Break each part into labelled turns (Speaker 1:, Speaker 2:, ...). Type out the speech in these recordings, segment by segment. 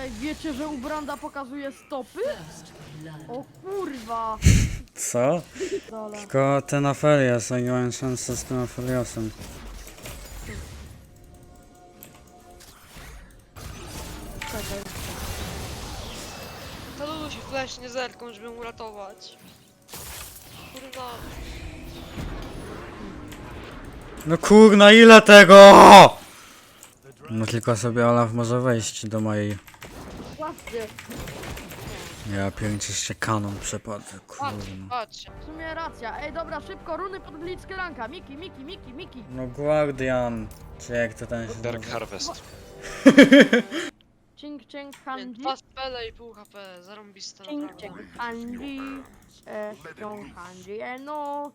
Speaker 1: Ej, wiecie, że u Branda pokazuje stopy? O kurwa!
Speaker 2: Co?
Speaker 1: Dole.
Speaker 2: Tylko ten Afelios, oni mają szansę z tym Afeliosem.
Speaker 1: Czekaj.
Speaker 3: To Luluś flash nie zerką, żeby mu uratować. Kurwa.
Speaker 2: No kurna, ile tego? No tylko sobie Olaf może wejść do mojej...
Speaker 1: Właśnie,
Speaker 2: Ja pierniczę jeszcze kanon przepadł,
Speaker 3: Patrz,
Speaker 2: kurna.
Speaker 3: patrz.
Speaker 1: w sumie racja. Ej, dobra, szybko, runy pod blitzkę ranka. Miki, Miki, Miki, Miki.
Speaker 2: No Guardian, czy jak to ten się
Speaker 4: Dark
Speaker 2: nazywa?
Speaker 4: Harvest.
Speaker 1: Cink, cink,
Speaker 3: Nie,
Speaker 1: hanji.
Speaker 3: Dwa spele i pół HP, zarąbiste
Speaker 1: Cink,
Speaker 3: naprawdę.
Speaker 1: cink, hanji. E, cink, hanji, e, no.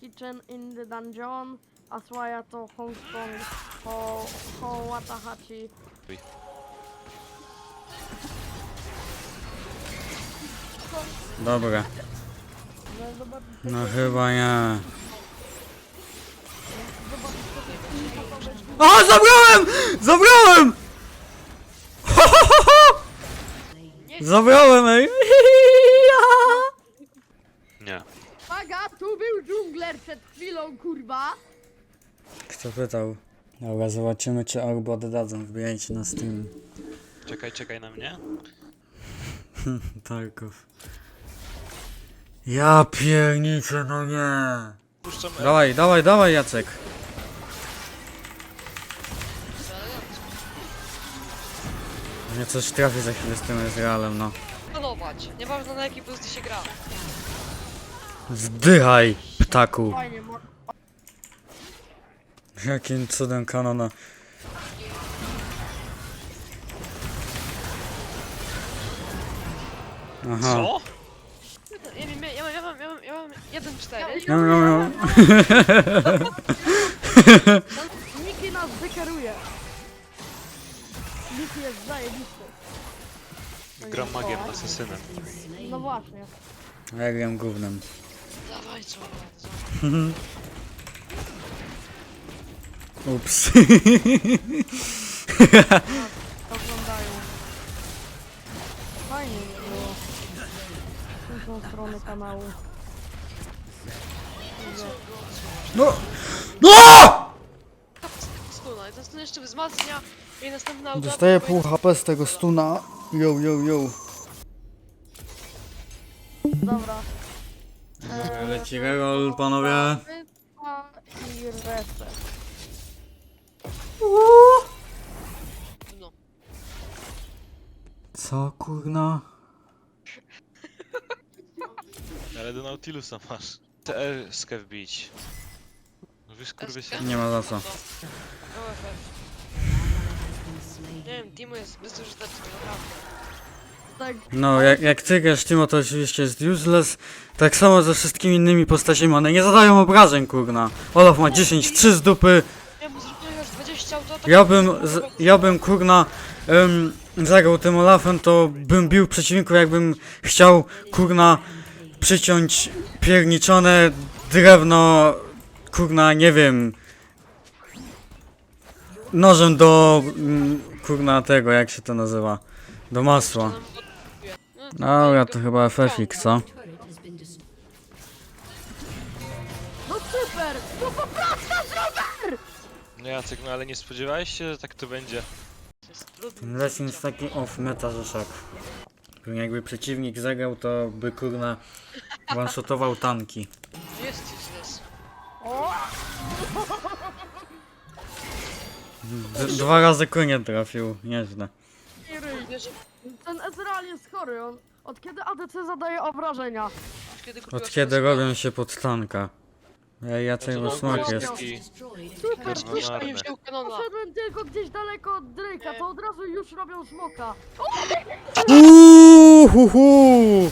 Speaker 1: Kitchen in the dungeon. Aswaya to Hong Kong. Ho, ho, Watahachi.
Speaker 4: Uj.
Speaker 2: Dobra,
Speaker 1: No,
Speaker 2: no chyba nie. A, zabrałem! Zabrałem! Zabrałem, ej!
Speaker 4: Nie.
Speaker 1: Uwaga, tu był dżungler przed chwilą, kurwa.
Speaker 2: Kto pytał? Dobra, zobaczymy czy albo oddadzą, wbijajcie na Steam.
Speaker 4: Czekaj, czekaj na mnie.
Speaker 2: Tarkov. Ja pierniczę, no nie.
Speaker 4: Puszczam
Speaker 2: Dawaj, dawaj, dawaj Jacek. Mnie coś trafi za chwilę z tym Izraelem, no.
Speaker 3: Panować, nieważne na jakiej pozycji się gra.
Speaker 2: Zdychaj, ptaku.
Speaker 1: Fajnie, mo-
Speaker 2: Jakim cudem kanona. Aha.
Speaker 4: Co?
Speaker 3: Ja wiem, ja mam, ja mam, ja mam, ja mam jeden cztery.
Speaker 2: No, no, no.
Speaker 1: Miki nas. Miki jest zajebisty.
Speaker 4: Gram magiem, asesynem.
Speaker 1: No właśnie.
Speaker 2: A Ja gram gównem.
Speaker 3: Dawaj, co?
Speaker 2: Ups.
Speaker 1: Oglądają. Fajnie by było. Z tą stronę kanału.
Speaker 2: No! No!
Speaker 3: Stuna, i ten stun jeszcze wzmacnia i następna auto.
Speaker 2: Dostaję pół HP z tego stuna. Yo, yo, yo.
Speaker 1: Dobra. Eee,
Speaker 2: Leci reroll, panowie.
Speaker 1: Wypa i reset.
Speaker 3: No.
Speaker 2: Co kurna?
Speaker 4: Ale do Nautilusa masz. TR skę wbić. No Wiesz, kurwy się.
Speaker 2: Nie ma za co.
Speaker 3: Nie wiem, Timo jest bezużyteczny, naprawdę.
Speaker 1: Tak,
Speaker 2: No, jak, jak ty grasz Timo, to oczywiście jest useless. Tak samo ze wszystkimi innymi postaciami, one nie zadają obrażeń, kurna. Olaf ma 10, 3 z dupy.
Speaker 3: Ja mu zrobiłem już 20 auto, tak
Speaker 2: Ja bym, z, ja bym, kurna, um, zagrał tym Olafem, to bym bił przeciwników, jakbym chciał, kurna, przyciąć pierniczone drewno, kurna, nie wiem, nożem do, mm, kurna, tego, jak się to nazywa, do masła. No, ja to chyba FFik, co?
Speaker 1: no super! No po prostu super!
Speaker 4: No Jacek, no ale nie spodziewałeś się, że tak to będzie?
Speaker 2: Lesin jest taki off-meta, że szok. Jakby przeciwnik zagrał, to by, kurna, one-shotował tanki.
Speaker 3: Jest!
Speaker 2: D dwa razy konie trafił, nieźle.
Speaker 3: Wiesz,
Speaker 1: Ten Ezreal jest chory, on od kiedy ADC zadaje obrażenia?
Speaker 3: kiedy
Speaker 2: Od kiedy robią się pod tanka? Ej, Jacek, bo smak jest.
Speaker 1: Super,
Speaker 4: Kurwa,
Speaker 1: super!
Speaker 4: marne.
Speaker 3: Wziął kanona.
Speaker 1: Poszedłem tylko gdzieś daleko od Drake'a, to od razu już robią smoka.
Speaker 2: Uuuu, hu, hu.